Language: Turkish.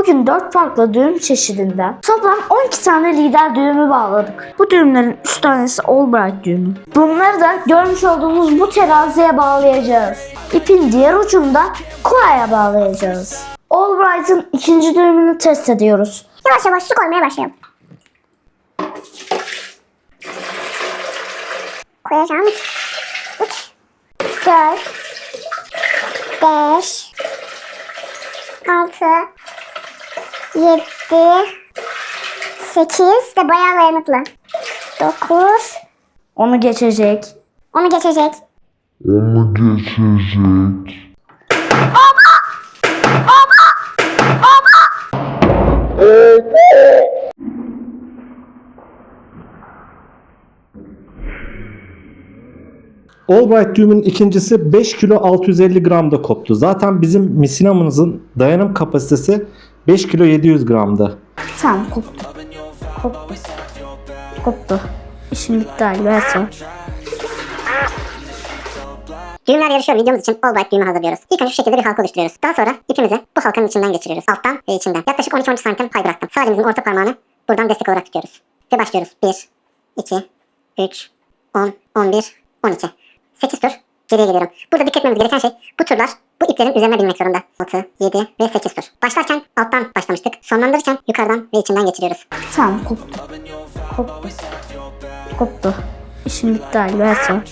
Bugün 4 farklı düğüm çeşidinden toplam 12 tane lider düğümü bağladık. Bu düğümlerin 3 tanesi Albright düğümü. Bunları da görmüş olduğunuz bu teraziye bağlayacağız. İpin diğer ucunu da Koa'ya bağlayacağız. Albright'ın ikinci düğümünü test ediyoruz. Yavaş yavaş su koymaya başlayalım. Koyacağım. 3, 4, 5, 6, 7, 8 de bayağı dayanıklı. 9, Onu geçecek. onu geçecek. Onu geçecek. Albright düğümün ikincisi 5 kilo 650 gramda koptu. Zaten bizim misinamımızın dayanım kapasitesi 5 kilo 700 gramdı. Tamam koptu. Koptu. Koptu. İşim bitti Ali. Ver sonra. Düğümler yarışıyor videomuz için Albright düğümü hazırlıyoruz. İlk önce şu şekilde bir halka oluşturuyoruz. Daha sonra ipimizi bu halkanın içinden geçiriyoruz. Alttan ve içinden. Yaklaşık 12-13 santim pay bıraktım. Sağ elimizin orta parmağını buradan destek olarak tutuyoruz. Ve başlıyoruz. 1, 2, 3, 10, 11, 12. 8 tur geriye geliyorum. Burada dikkat etmemiz gereken şey bu turlar bu iplerin üzerine binmek zorunda. 6, 7 ve 8 tur. Başlarken alttan başlamıştık. Sonlandırırken yukarıdan ve içinden geçiriyoruz. Tamam koptu. Koptu. Koptu. İşim bitti sonra.